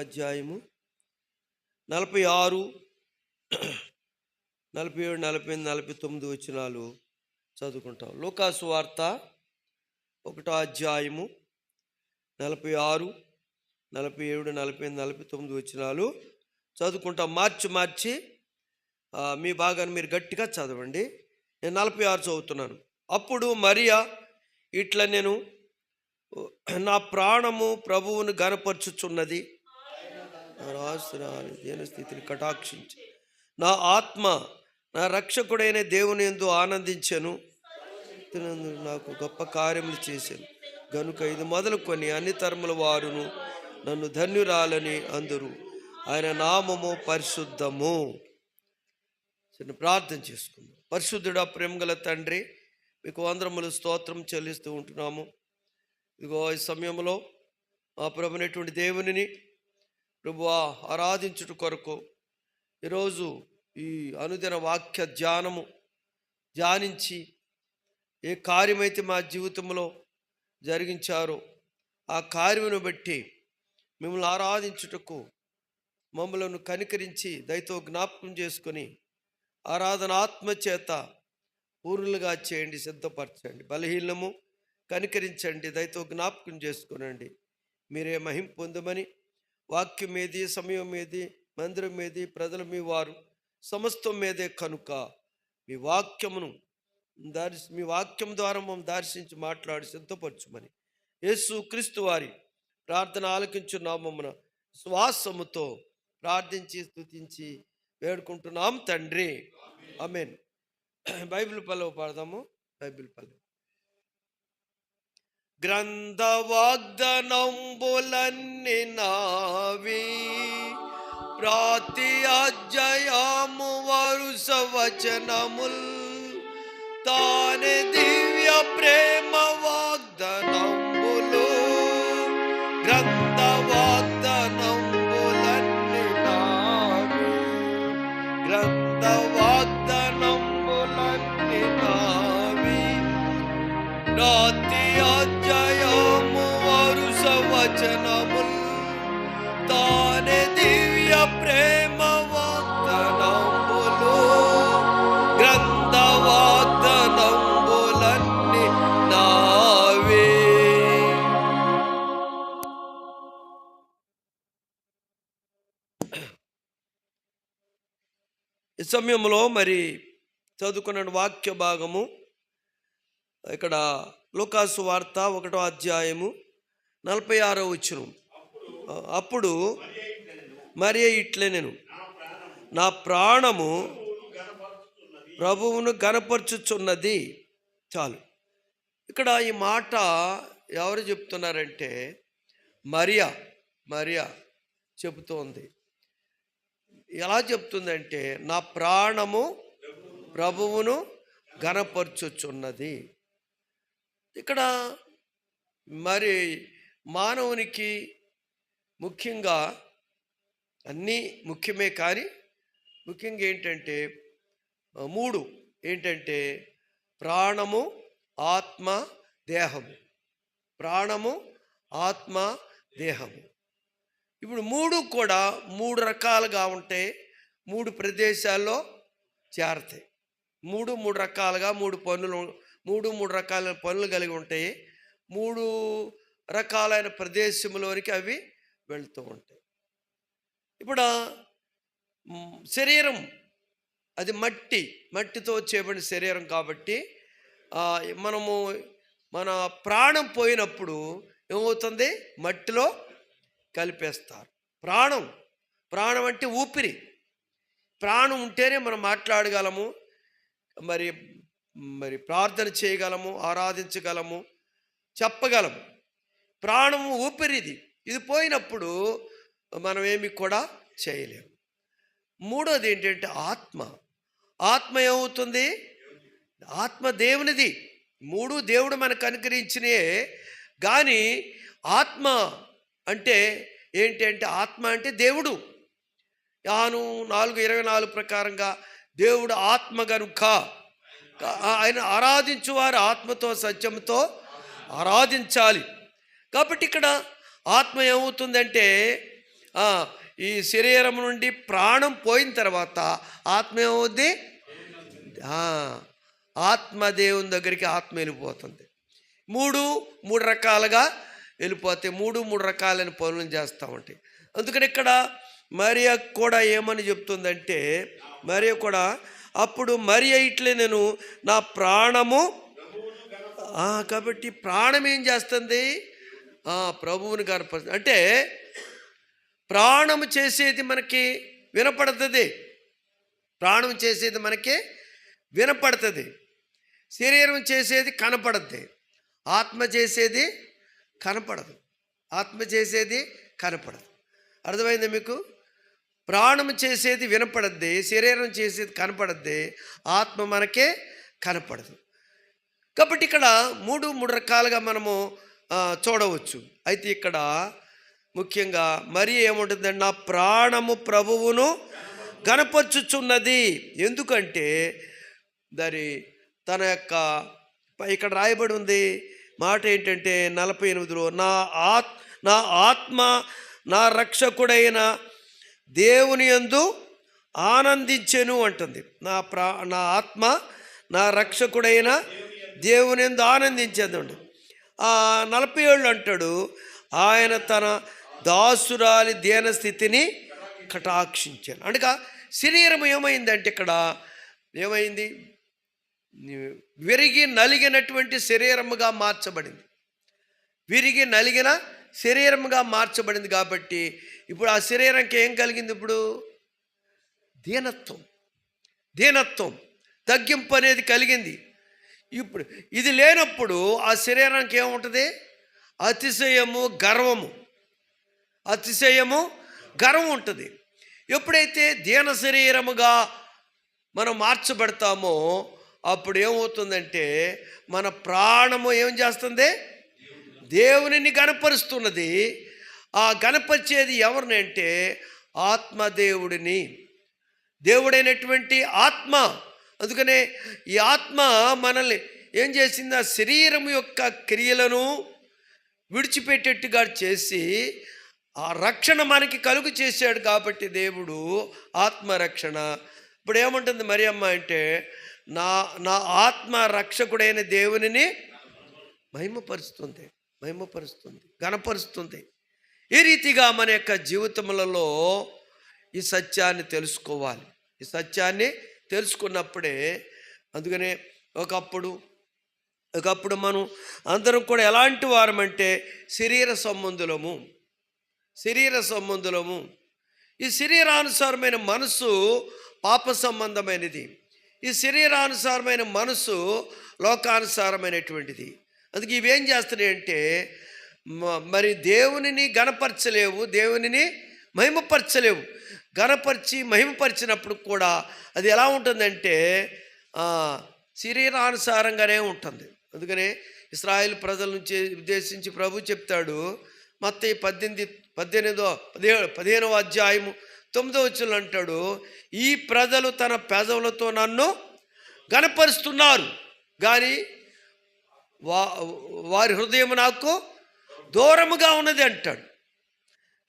అధ్యాయము నలభై ఆరు నలభై ఏడు నలభై ఎనిమిది నలభై తొమ్మిది వచ్చినాలు చదువుకుంటాం. లోకాసు వార్త ఒకటో అధ్యాయము నలభై ఆరు నలభై ఏడు నలభై ఎనిమిది నలభై తొమ్మిది వచ్చినాలు చదువుకుంటాం. మార్చి మార్చి మీ భాగాన్ని మీరు గట్టిగా చదవండి. నేను నలభై ఆరు చదువుతున్నాను. అప్పుడు మరియా ఇట్లా నేను నా ప్రాణము ప్రభువును గనపరుచుచున్నది రాసురాలి దీన స్థితిని కటాక్షించి నా ఆత్మ నా రక్షకుడైన దేవుని ఎందు ఆనందించాను. నాకు గొప్ప కార్యములు చేశాను గనుక ఇది మొదలుకొని అన్ని తరముల వారును నన్ను ధన్యురాలని అందరు. ఆయన నామము పరిశుద్ధము. చిన్న ప్రార్థన చేసుకుందాం. పరిశుద్ధుడా ప్రేమగల తండ్రి మీకు వందరములు స్తోత్రం చెల్లిస్తూ ఉంటున్నాము. ఇదిగో ఈ సమయంలో మా ప్రభునటువంటి దేవునిని ప్రభువా ఆరాధించుట కొరకు ఈరోజు ఈ అనుదిన వాక్య ధ్యానము ధ్యానించి ఏ కార్యమైతే మా జీవితంలో జరిగించారో ఆ కార్యమును బట్టి మిమ్మల్ని ఆరాధించుటకు మమ్మలను కనికరించి దయతో జ్ఞాపకం చేసుకొని ఆరాధన ఆత్మచేత పూర్ణులుగా చేయండి సిద్ధపరచండి బలహీనము కనికరించండి దయతో జ్ఞాపకం చేసుకునండి. మీరే మహిం పొందమని వాక్యం మీది సమయం మీది మందిరం మీది ప్రజల మీ వారు సమస్తం మీదే కనుక మీ వాక్యమును దర్శి మీ వాక్యం ద్వారా మేము దర్శించి మాట్లాడి సిద్ధపరచుమని యేసు క్రీస్తు వారి ప్రార్థన ఆలకించున్నామమ్మన శ్వాసముతో ప్రార్థించి స్థుతించి వేడుకుంటున్నాం తండ్రి. ఆమెన్. బైబిల్ పల్లవ పాడదాము. బైబిల్ పల్లె. గ్రంథవాగ్దనంబులన్ని నావి. ప్రాతి అజయము వరుస వచనముల్. తానే దివ్య ప్రేమవా వచనముల్. తానే దివ్య ప్రేమ వాగ్దనంబులు గ్రంథ వాగ్దనంబులన్ని నావే. ఈ సమయంలో మరి చదువుకున్న వాక్య భాగము ఇక్కడ లోకాసు వార్త ఒకటో అధ్యాయము నలభై ఆరో వచ్చిన. అప్పుడు మరి ఇట్లే నేను నా ప్రాణము ప్రభువును గనపరుచుచున్నది చాలు. ఇక్కడ ఈ మాట ఎవరు చెప్తున్నారంటే మరియా మరియా చెబుతోంది. ఎలా చెప్తుందంటే నా ప్రాణము ప్రభువును గనపరచుచున్నది ఇక్కడ మరి మానవునికి ముఖ్యంగా అన్నీ ముఖ్యమే కానీ ముఖ్యంగా ఏంటంటే మూడు ఏంటంటే ప్రాణము ఆత్మ దేహము. ప్రాణము ఆత్మ దేహము. ఇప్పుడు మూడు కూడా మూడు రకాలుగా ఉంటాయి మూడు ప్రదేశాల్లో చేరతాయి. మూడు మూడు రకాలుగా మూడు పనులు మూడు మూడు రకాల పనులు కలిగి ఉంటాయి మూడు రకాలైన ప్రదేశంలోనికి అవి వెళ్తూ ఉంటాయి. ఇప్పుడు శరీరం అది మట్టి మట్టితో చేయబడిన శరీరం కాబట్టి మనము మన ప్రాణం పోయినప్పుడు ఏమవుతుంది? మట్టిలో కలిపేస్తారు. ప్రాణం ప్రాణం అంటే ఊపిరి. ప్రాణం ఉంటేనే మనం మాట్లాడగలము మరి మరి ప్రార్థన చేయగలము ఆరాధించగలము చెప్పగలము. ప్రాణము ఊపిరిది. ఇది పోయినప్పుడు మనం ఏమి కూడా చేయలేము మూడోది ఏంటంటే ఆత్మ. ఆత్మ ఏమవుతుంది? ఆత్మ దేవునిది. మూడు దేవుడు మనకు అనుగ్రహించినే కానీ ఆత్మ అంటే ఏంటి అంటే ఆత్మ అంటే దేవుడు. యాను నాలుగు ఇరవై నాలుగు ప్రకారంగా దేవుడు ఆత్మ గనుక ఆయన ఆరాధించువారు ఆత్మతో సత్యంతో ఆరాధించాలి. కాబట్టి ఇక్కడ ఆత్మ ఏమవుతుందంటే ఈ శరీరం నుండి ప్రాణం పోయిన తర్వాత ఆత్మ ఏమవుద్ది? ఆత్మదేవుని దగ్గరికి ఆత్మ వెళ్ళిపోతుంది. మూడు మూడు రకాలుగా వెళ్ళిపోతాయి. మూడు మూడు రకాలైన పనులు చేస్తూ ఉంటాయి. అందుకని ఇక్కడ మరియా కూడా ఏమని చెప్తుందంటే మరియ కూడా అప్పుడు మరియ ఇట్లే నేను నా ప్రాణము కాబట్టి ప్రాణం ఏం చేస్తుంది? ప్రభువుని కనపరుస్తుంది అంటే ప్రాణము చేసేది మనకి వినపడుతుంది. ప్రాణం చేసేది మనకి వినపడుతుంది. శరీరం చేసేది కనపడుద్ది. ఆత్మ చేసేది కనపడదు. ఆత్మ చేసేది కనపడదు. అర్థమైంది మీకు? ప్రాణం చేసేది వినపడద్ది శరీరం చేసేది కనపడద్ది ఆత్మ మనకే కనపడదు. కాబట్టి ఇక్కడ మూడు మూడు రకాలుగా మనము చూడవచ్చు. అయితే ఇక్కడ ముఖ్యంగా మరి ఏముంటుందండి? నా ప్రాణము ప్రభువును గనపరుచుచున్నది ఎందుకంటే దాని తన యొక్క ఇక్కడ రాయబడి ఉంది మాట ఏంటంటే నలభై ఎనిమిదిలో నా ఆత్ నా ఆత్మ నా రక్షకుడైన దేవుని యందు ఆనందించెను అంటుంది. నా ప్రా నా ఆత్మ నా రక్షకుడైన దేవుని యందు ఆనందించేది నలభై ఏళ్ళు అంటాడు ఆయన తన దాసురాలి దేన స్థితిని కటాక్షించాను అనగా శరీరం ఏమైందంటే ఇక్కడ ఏమైంది? విరిగి నలిగినటువంటి శరీరముగా మార్చబడింది. విరిగి నలిగిన శరీరముగా మార్చబడింది కాబట్టి ఇప్పుడు ఆ శరీరంకి ఏం కలిగింది ఇప్పుడు? దీనత్వం. దీనత్వం. తగ్గింపు అనేది కలిగింది. ఇప్పుడు ఇది లేనప్పుడు ఆ శరీరానికి ఏముంటుంది? అతిశయము గర్వము. అతిశయము గర్వం ఉంటుంది. ఎప్పుడైతే దీన శరీరముగా మనం మార్చబడతామో అప్పుడు ఏమవుతుందంటే మన ప్రాణము ఏం చేస్తుంది? దేవునిని గనపరుస్తున్నది ఆ గనపరిచేది ఎవరిని అంటే ఆత్మదేవుడిని. దేవుడైనటువంటి ఆత్మ. అందుకనే ఈ ఆత్మ మనల్ని ఏం చేసింది? ఆ శరీరం యొక్క క్రియలను విడిచిపెట్టేట్టుగా చేసి ఆ రక్షణ మనకి కలుగు చేశాడు కాబట్టి దేవుడు ఆత్మరక్షణ. ఇప్పుడు ఏముంటుంది మరి అమ్మ అంటే నా నా ఆత్మ రక్షకుడైన దేవునిని మహిమపరుస్తుంది మహిమపరుస్తుంది గణపరుస్తుంది ఈ రీతిగా మన యొక్క జీవితములలో ఈ సత్యాన్ని తెలుసుకోవాలి. ఈ సత్యాన్ని తెలుసుకున్నప్పుడే అందుకనే ఒకప్పుడు ఒకప్పుడు మనం అందరం కూడా ఎలాంటి వారమంటే శరీర సంబంధులము శరీర సంబంధులము. ఈ శరీరానుసారమైన మనసు పాప సంబంధమైనది. ఈ శరీరానుసారమైన మనసు లోకానుసారమైనటువంటిది. అందుకే ఇవేం చేస్తున్నాయి అంటే మ- మరి దేవునిని గణపరచలేవు దేవునిని మహిమపరచలేవు. ఘనపరిచి మహిమపరిచినప్పుడు కూడా అది ఎలా ఉంటుందంటే శరీరానుసారంగానే ఉంటుంది. అందుకనే ఇస్రాయేల్ ప్రజల నుంచి ఉద్దేశించి ప్రభు చెప్తాడు మత్త పద్దెనిమిది పద్దెనిమిదో పదిహేడు పదిహేనవ అధ్యాయము తొమ్మిదో వచ్చిన అంటాడు ఈ ప్రజలు తన పెదవులతో నన్ను గనపరుస్తున్నారు కానీ వా వారి హృదయం నాకు దూరముగా ఉన్నది అంటాడు.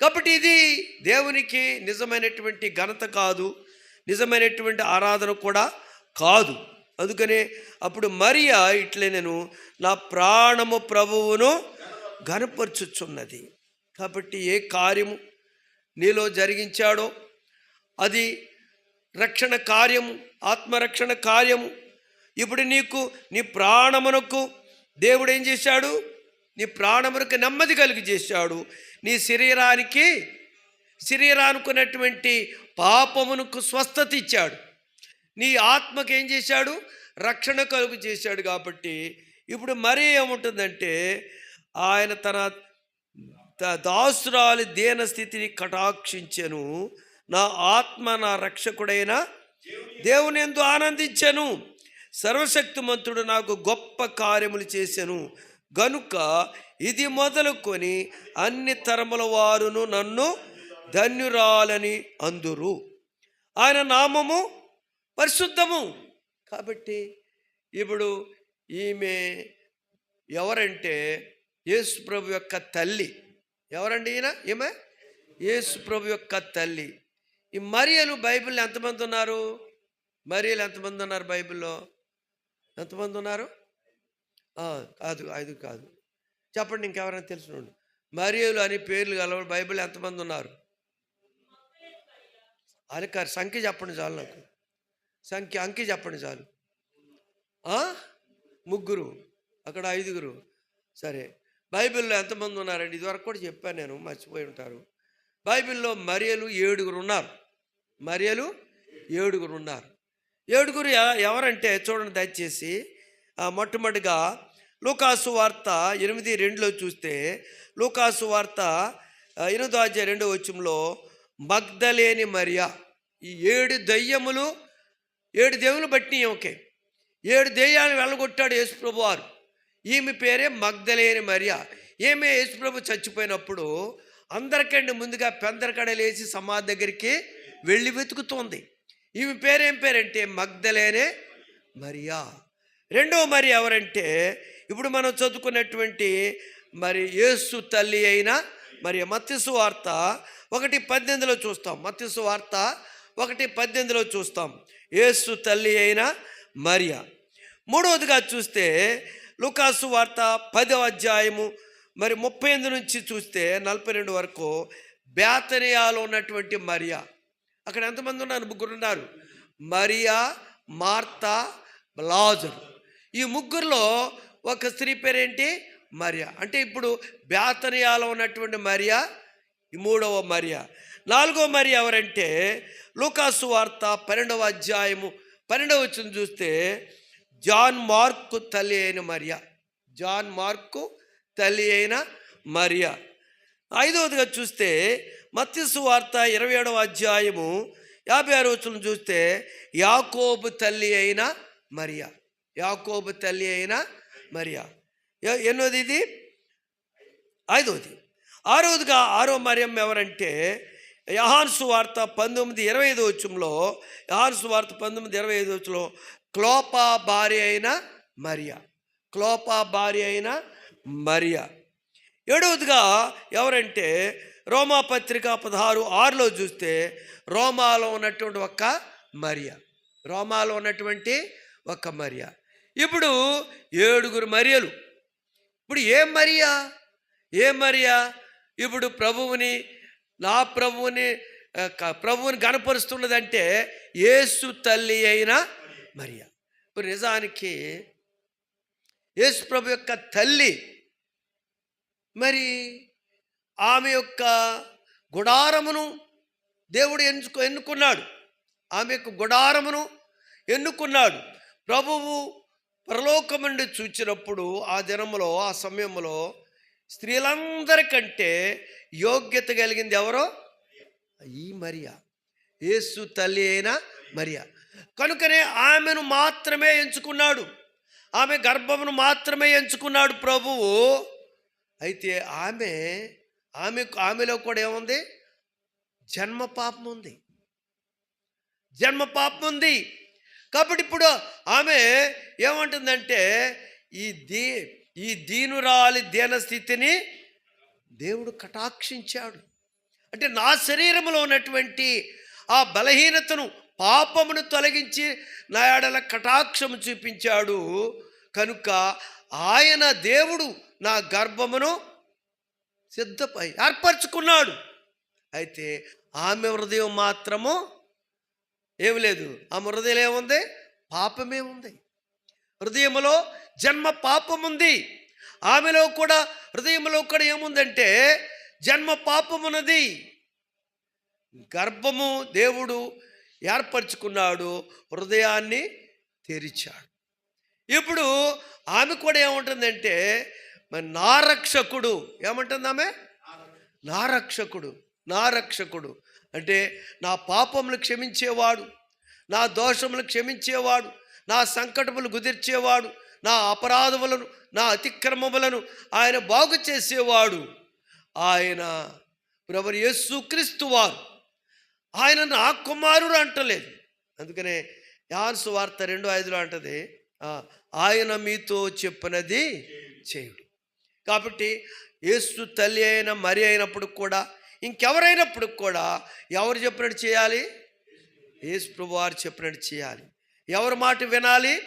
కాబట్టి ఇది దేవునికి నిజమైనటువంటి ఘనత కాదు నిజమైనటువంటి ఆరాధన కూడా కాదు. అందుకనే అప్పుడు మరియా ఇట్లే నేను నా ప్రాణము ప్రభువును ఘనపరచుచున్నది. కాబట్టి ఏ కార్యము నీలో జరిగించాడో అది రక్షణ కార్యము ఆత్మరక్షణ కార్యము. ఇప్పుడు నీకు నీ ప్రాణమునకు దేవుడు ఏం చేశాడు? నీ ప్రాణమునకు నెమ్మది కలిగి చేశాడు. నీ శరీరానికి శరీరానుకున్నటువంటి పాపమునకు స్వస్థత ఇచ్చాడు. నీ ఆత్మకి ఏం చేశాడు? రక్షణ కలుగు చేశాడు కాబట్టి ఇప్పుడు మరీ ఏముంటుందంటే ఆయన తన దాసురాలి దేన స్థితిని కటాక్షించెను. నా ఆత్మ నా రక్షకుడైన దేవుని ఎందు ఆనందించాను. సర్వశక్తిమంతుడు నాకు గొప్ప కార్యములు చేశాను గనుక ఇది మొదలుకొని అన్ని తరముల వారును నన్ను ధన్యురాలని అందురు. ఆయన నామము పరిశుద్ధము. కాబట్టి ఇప్పుడు ఈమె ఎవరంటే యేసు ప్రభు యొక్క తల్లి. ఎవరండి ఈయన? ఈమె? యేసు ప్రభు యొక్క తల్లి. ఈ మరియలు బైబిల్లో ఎంతమంది ఉన్నారు? మరియలు ఎంతమంది ఉన్నారు బైబిల్లో? ఎంతమంది ఉన్నారు? కాదు ఐదు కాదు. చెప్పండి ఇంకెవరైనా తెలుసు మరియులు అని పేర్లు గలవారు బైబిల్ ఎంతమంది ఉన్నారు? అది కాదు సంఖ్య చెప్పండి చాలు నాకు. సంఖ్య అంకె చెప్పండి చాలు. ముగ్గురు అక్కడ ఐదుగురు. సరే. బైబిల్లో ఎంతమంది ఉన్నారండి? ఇదివరకు కూడా చెప్పాను నేను మర్చిపోయి ఉంటారు. బైబిల్లో మరియలు ఏడుగురు ఉన్నారు. మరియలు ఏడుగురు ఉన్నారు. ఏడుగురు ఎవరంటే చూడండి దయచేసి ఆ, మొట్టమొదటిగా లూకాసు వార్త ఎనిమిది రెండులో చూస్తే లూకాసు వార్త ఆ, ఎనిమిదో అధ్యాయ రెండో వచ్చంలో మగ్ధలేని మరియా ఈ ఏడు దయ్యములు ఏడు దేవులు బట్టి ఓకే ఏడు దెయ్యాలు వెళ్ళగొట్టాడు యేసుప్రభు వారు ఈమె పేరే మగ్ధలేని మరియా. ఈమె యేసుప్రభు చచ్చిపోయినప్పుడు అందరికంటే ముందుగా పెందరకడలేసి సమాధి దగ్గరికి వెళ్ళి వెతుకుతోంది. ఈమె పేరేం పేరంటే మగ్ధలేనే మరియా. రెండవ మరి ఎవరంటే ఇప్పుడు మనం చదువుకున్నటువంటి మరి యేసు తల్లి అయిన మరి మత్స్సు వార్త ఒకటి పద్దెనిమిదిలో చూస్తాం. మత్స్సు వార్త ఒకటి పద్దెనిమిదిలో చూస్తాం. యేసు తల్లి అయిన మరియా. మూడవదిగా చూస్తే లుకాసు వార్త పదవ అధ్యాయము మరి ముప్పై ఎనిమిది నుంచి చూస్తే నలభై రెండు వరకు బేతనియాలో ఉన్నటువంటి మరియా. అక్కడ ఎంతమంది ఉన్నారు? ముగ్గురు ఉన్నారు. Maria Martha Lazarus. ఈ ముగ్గురులో ఒక స్త్రీ పేరేంటి? మరియా. అంటే ఇప్పుడు బ్యాతనియాలో ఉన్నటువంటి మరియా ఈ మూడవ మరియా. నాలుగవ మరియా ఎవరంటే లూకాసు వార్త పన్నెండవ అధ్యాయము పన్నెండవ వచ్చిన చూస్తే జాన్ మార్కు తల్లి అయిన మరియా. జాన్ మార్కు తల్లి అయిన మరియా. ఐదవదిగా చూస్తే మత్స్సు వార్త ఇరవై ఏడవ అధ్యాయము యాభై ఆరు వచ్చిన చూస్తే యాకోబు తల్లి అయిన మరియా. యాకోబు తల్లి అయిన మరియా. ఎన్నోది ఇది? ఐదవది ఆరవదిగా ఆరో మరియం ఎవరంటే యహాన్సు వార్త పంతొమ్మిది ఇరవై ఐదు వచ్చంలో యహాన్సు వార్త పంతొమ్మిది ఇరవై ఐదు వచ్చంలో క్లోపా భార్య అయిన మరియా. క్లోపా భార్య అయిన మరియా. ఏడవదిగా ఎవరంటే రోమా పత్రిక పదహారు ఆరులో చూస్తే రోమాలో ఉన్నటువంటి ఒక్క మరియా. రోమాలో ఉన్నటువంటి ఒక్క మరియా. ఇప్పుడు ఏడుగురు మరియలు. ఇప్పుడు ఏం మరియా? ఏం మరియా? ఇప్పుడు ప్రభువుని నా ప్రభువుని ప్రభువుని గనపరుస్తున్నదంటే యేసు తల్లి అయిన మరియా. ఇప్పుడు నిజానికి యేసు ప్రభు యొక్క తల్లి మరి ఆమె యొక్క గుడారమును దేవుడు ఎంచుకు ఎన్నుకున్నాడు. ఆమె యొక్క గుడారమును ఎన్నుకున్నాడు. ప్రభువు పరలోకం నుండి చూచినప్పుడు ఆ దినములో ఆ సమయంలో స్త్రీలందరికంటే యోగ్యత కలిగింది ఎవరో? ఈ మరియా. యేసు తల్లి అయిన మరియా. కనుకనే ఆమెను మాత్రమే ఎంచుకున్నాడు. ఆమె గర్భమును మాత్రమే ఎంచుకున్నాడు ప్రభువు. అయితే ఆమె ఆమె ఆమెలో కూడా ఏముంది? జన్మ పాపం ఉంది. జన్మ పాపం ఉంది. కాబట్టి ఇప్పుడు ఆమె ఏమంటుందంటే ఈ దీ ఈ దీనురాలి దీన స్థితిని దేవుడు కటాక్షించాడు. అంటే నా శరీరంలో ఉన్నటువంటి ఆ బలహీనతను పాపమును తొలగించి నా ఎడల కటాక్షము చూపించాడు. కనుక ఆయన దేవుడు నా గర్భమును సిద్ధపై ఏర్పరచుకున్నాడు. అయితే ఆమె హృదయం మాత్రము ఏమి లేదు. ఆమె హృదయం ఏముంది పాపమే ఉంది. హృదయములో జన్మ పాపం ఉంది. ఆమెలో కూడా హృదయంలో కూడా ఏముందంటే జన్మ పాపమున్నది. గర్భము దేవుడు ఏర్పరచుకున్నాడు హృదయాన్ని తెరిచాడు. ఇప్పుడు ఆమె కూడా ఏముంటుందంటే మరి నా రక్షకుడు ఏమంటుంది ఆమె? నా రక్షకుడు నా రక్షకుడు అంటే నా పాపములు క్షమించేవాడు నా దోషములు క్షమించేవాడు నా సంకటములు కుదిర్చేవాడు నా అపరాధములను నా అతిక్రమములను ఆయన బాగు చేసేవాడు. ఆయన ప్రభు యేసుక్రీస్తు వారు. ఆయన నా కుమారుడు అంటలేదు. అందుకనే యాన్స్ వార్త రెండు ఐదులో అంటది ఆయన మీతో చెప్పినది చేయుడు. కాబట్టి యేసు తల్లి అయిన మరి అయినప్పుడు కూడా ఇంకెవరైనప్పుడు కూడా ఎవరు చెప్పినట్టు చేయాలి? యేసు ప్రభు వారు చెప్పినట్టు చేయాలి. ఎవరి మాట వినాలి?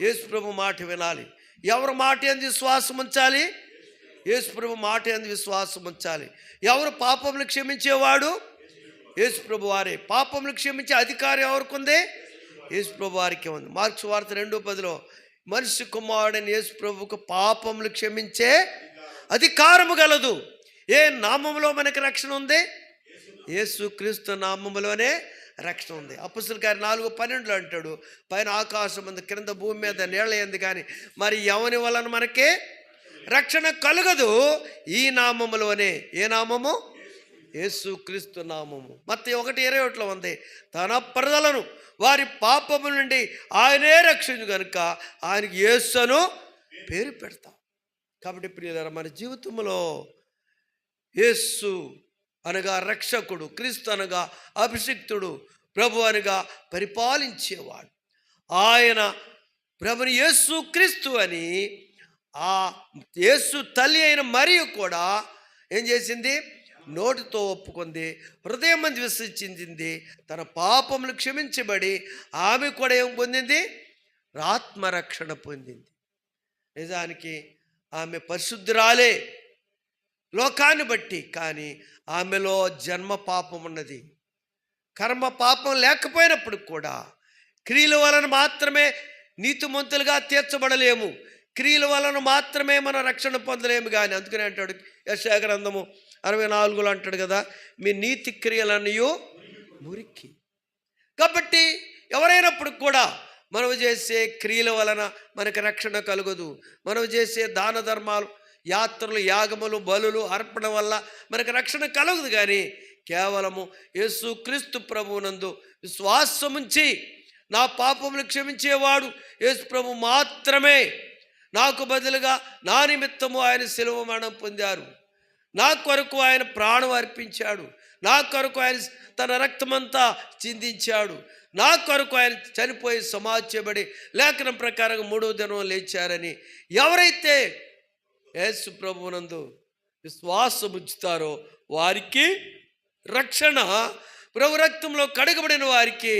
యేసు ప్రభు మాట వినాలి. ఎవరి మాట ఎందు విశ్వాసం ఉంచాలి? యేసు ప్రభు మాట ఎందు విశ్వాసం ఉంచాలి. ఎవరు పాపములు క్షమించేవాడు? యేసు ప్రభు వారే పాపములు క్షమించే అధికారం ఎవరికి ఉంది యేసు ప్రభు వారికి ఉంది. మార్క్స్ వార్త రెండో పదిలో మనిషి కుమారుడని యేసు ప్రభుకు పాపములు క్షమించే అధికారము గలదు. ఏ నామములో మనకి రక్షణ ఉంది? ఏసుక్రీస్తు నామములోనే రక్షణ ఉంది. అప్పుసుల గారి నాలుగు పన్నెండులో అంటాడు పైన ఆకాశం ఉంది క్రింద భూమి మీద నీళ్ళ ఎందు కానీ మరి ఎవని వలన మనకి రక్షణ కలగదు? ఈ నామములోనే. ఏ నామము? యేసుక్రీస్తు నామము. మత్త ఒకటి ఇరవై ఒకటిలో ఉంది తన ప్రజలను వారి పాపము నుండి ఆయనే రక్షించు కనుక ఆయనకి యేసును పేరు పెడతాం. కాబట్టి ప్రియులారా మన జీవితంలో యేసు అనగా రక్షకుడు క్రీస్తు అనగా అభిషిక్తుడు ప్రభు అనగా పరిపాలించేవాడు. ఆయన ప్రభుని యేసు క్రీస్తు అని ఆ యేసు తల్లి అయిన మరియు కూడా ఏం చేసింది? నోటితో ఒప్పుకుంది హృదయం మంది విశ్వసించింది తన పాపములు క్షమించబడి ఆమె కూడా ఏం పొందింది? ఆత్మరక్షణ పొందింది. నిజానికి ఆమె పరిశుద్ధురాలే. లోకాన్ని బట్టి కానీ ఆమెలో జన్మ పాపం ఉన్నది. కర్మ పాపం లేకపోయినప్పుడు కూడా క్రియల వలన మాత్రమే నీతిమంతులుగా తీర్చబడలేము. క్రియల వలన మాత్రమే మనం రక్షణ పొందలేము కానీ అందుకనే అంటాడు యశాగ్రంథము అరవై నాలుగులో అంటాడు కదా మీ నీతి క్రియలన్నయో మురికి. కాబట్టి ఎవరైనప్పుడు కూడా మనం చేసే క్రియల వలన మనకు రక్షణ కలుగదు. మనం చేసే దాన ధర్మాలు యాత్రలు యాగములు బలులు అర్పణ వల్ల మనకు రక్షణ కలగదు కానీ కేవలము యేసు క్రీస్తు ప్రభువునందు విశ్వాసముంచి నా పాపములు క్షమించేవాడు యేసు ప్రభు మాత్రమే. నాకు బదులుగా నా నిమిత్తము ఆయన శిలువ మరణం పొందారు. నా కొరకు ఆయన ప్రాణం అర్పించాడు. నా కొరకు ఆయన తన రక్తమంతా చిందించాడు. నా కొరకు ఆయన చనిపోయి సమాధ్యబడి లేఖనం ప్రకారం మూడవ దినం లేచారని ఎవరైతే యేసు ప్రభునందు విశ్వాసముచ్చుతారో వారికి రక్షణ. ప్రభు రక్తంలో కడగబడిన వారికి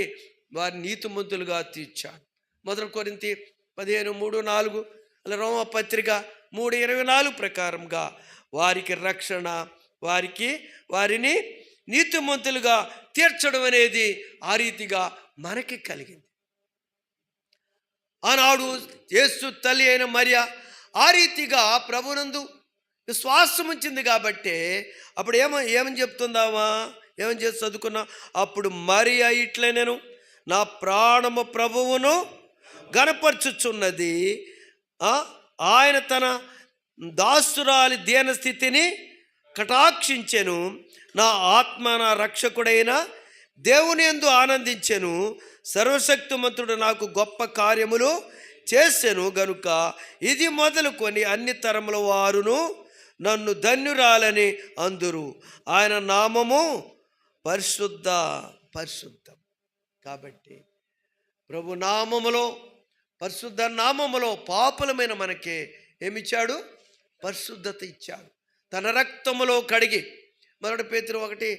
వారి నీతిమంతులుగా తీర్చాడు. మొదలు కొరింతి పదిహేను మూడు నాలుగు అలా రోమ పత్రిక మూడు ఇరవై నాలుగు ప్రకారంగా వారికి రక్షణ వారికి వారిని నీతిమంతులుగా తీర్చడం అనేది ఆ రీతిగా మనకి కలిగింది. ఆనాడు యేసు తల్లి అయిన మరియ ఆ రీతిగా ప్రభునందు విశ్వాసం ఉంచింది కాబట్టి అప్పుడు ఏమో ఏమని చెప్తుందామా? ఏమని చేసి చదువుకున్నా? అప్పుడు మరి ఇట్లే నేను నా ప్రాణము ప్రభువును గనపరచుచున్నది ఆయన తన దాసురాలి దీన స్థితిని కటాక్షించెను. నా ఆత్మ నా రక్షకుడైన దేవుని ఎందు ఆనందించెను. సర్వశక్తిమంతుడు నాకు గొప్ప కార్యములు చేసెను గనుక ఇది మొదలుకొని అన్ని తరముల వారును నన్ను ధన్యురాలని అందురు. ఆయన నామము పరిశుద్ధ పరిశుద్ధం. కాబట్టి ప్రభు నామములో పరిశుద్ధ నామములో పాపులమైన మనకే ఏమిచ్చాడు? పరిశుద్ధత ఇచ్చాడు. తన రక్తములో కడిగి మరొకటి పేతురు ఒకటి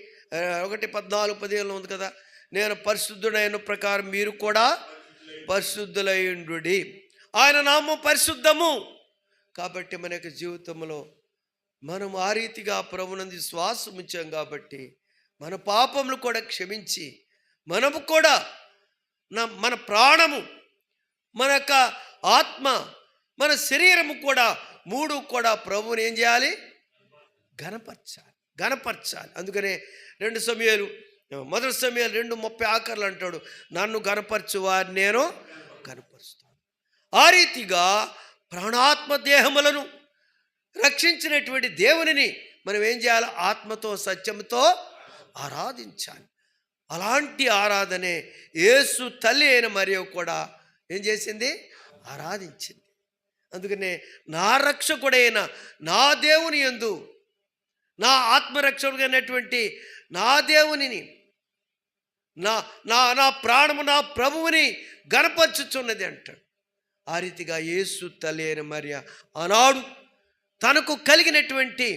ఒకటి పద్నాలుగు పదిహేనులో ఉంది కదా నేను పరిశుద్ధుడైన ప్రకారం మీరు కూడా పరిశుద్ధులైండు ఆయన నామం పరిశుద్ధము. కాబట్టి మన యొక్క జీవితంలో మనం ఆ రీతిగా ప్రభునంది శ్వాసం కాబట్టి మన పాపములు కూడా క్షమించి మనము కూడా నా మన ప్రాణము మన యొక్క ఆత్మ మన శరీరము కూడా మూడు కూడా ప్రభువుని ఏం చేయాలి? గనపరచాలి గనపరచాలి అందుకనే రెండు సమయాలు మొదటి సమయాలు రెండు ముప్పై ఆకర్లు అంటాడు. నన్ను గనపరచు వారిని నేను గనపరుస్తాను. ఆ రీతిగా ప్రాణాత్మ దేహములను రక్షించినటువంటి దేవునిని మనం ఏం చేయాలి? ఆత్మతో సత్యంతో ఆరాధించాలి. అలాంటి ఆరాధనే యేసు తల్లి అయిన మరియు కూడా ఏం చేసింది? ఆరాధించింది. అందుకనే నా రక్షకుడైన నా దేవుని యందు నా ఆత్మరక్షకుడైనటువంటి నా దేవునిని నా నా నా ప్రాణము నా ప్రభువుని గణపరచుచున్నది అంటాడు. ఆ రీతిగా యేసు తల్లి అయిన మరియ ఆనాడు తనకు కలిగినటువంటి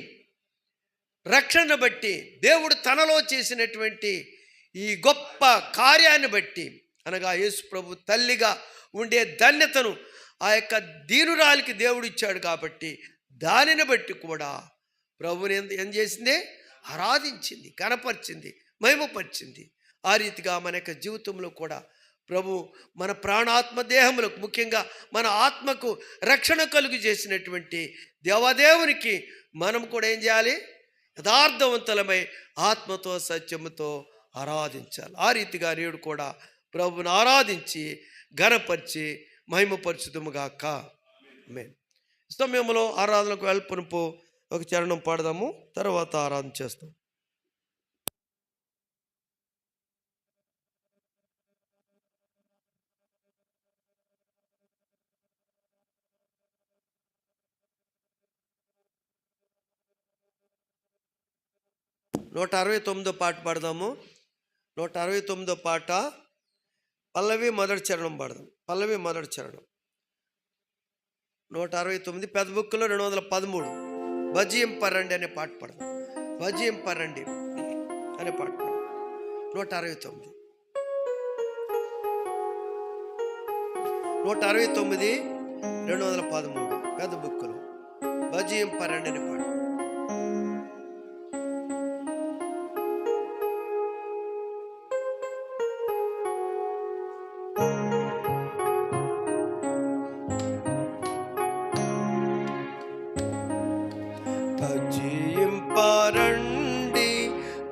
రక్షణ బట్టి దేవుడు తనలో చేసినటువంటి ఈ గొప్ప కార్యాన్ని బట్టి అనగా యేసు ప్రభు తల్లిగా ఉండే ధన్యతను ఆ యొక్క దీనురాలికి దేవుడు ఇచ్చాడు కాబట్టి దానిని బట్టి కూడా ప్రభుని ఎంత ఏం చేసింది? ఆరాధించింది కనపరిచింది మహిమపరిచింది. ఆ రీతిగా మన యొక్క జీవితంలో కూడా ప్రభు మన ప్రాణాత్మ దేహములకు ముఖ్యంగా మన ఆత్మకు రక్షణ కలుగు చేసినటువంటి దేవదేవునికి మనం కూడా ఏం చేయాలి? యథార్థవంతులమై ఆత్మతో సత్యముతో ఆరాధించాలి. ఆ రీతిగా నేడు కూడా ప్రభుని ఆరాధించి ఘనపరిచి మహిమపరచుదుముగాక. మేము సమయంలో ఆరాధనకు వెళ్ళపునుపు ఒక చరణం పాడదాము తర్వాత ఆరాధన చేస్తాం. నూట అరవై తొమ్మిదో పాట పాడదాము. నూట అరవై తొమ్మిదో పాట పల్లవి మొదటి చరణం పాడదాం. పల్లవి మొదటి చరణం. నూట అరవై తొమ్మిది పెద్ద బుక్లో రెండు వందల పదమూడు. భజింపరండి అనే పాట పాడదాం. భజింపరండి అనే పాట పాడదాం. నూట అరవై తొమ్మిది. నూట అరవై తొమ్మిది రెండు వందల పదమూడు. పెద్ద బుక్కులు భజింపరండి అనే పాట.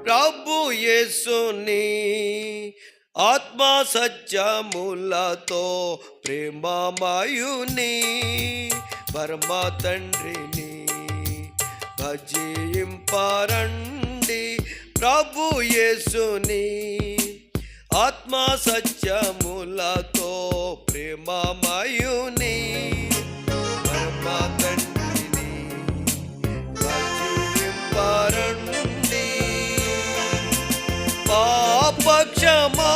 ప్రభు యేసుని ఆత్మ సత్యములతో ప్రేమమాయుని పరమ తండ్రిని భజింపరండి ప్రభు యేసుని ఆత్మ సత్యములతో ప్రేమమాయుని పరమ పాపక్షమా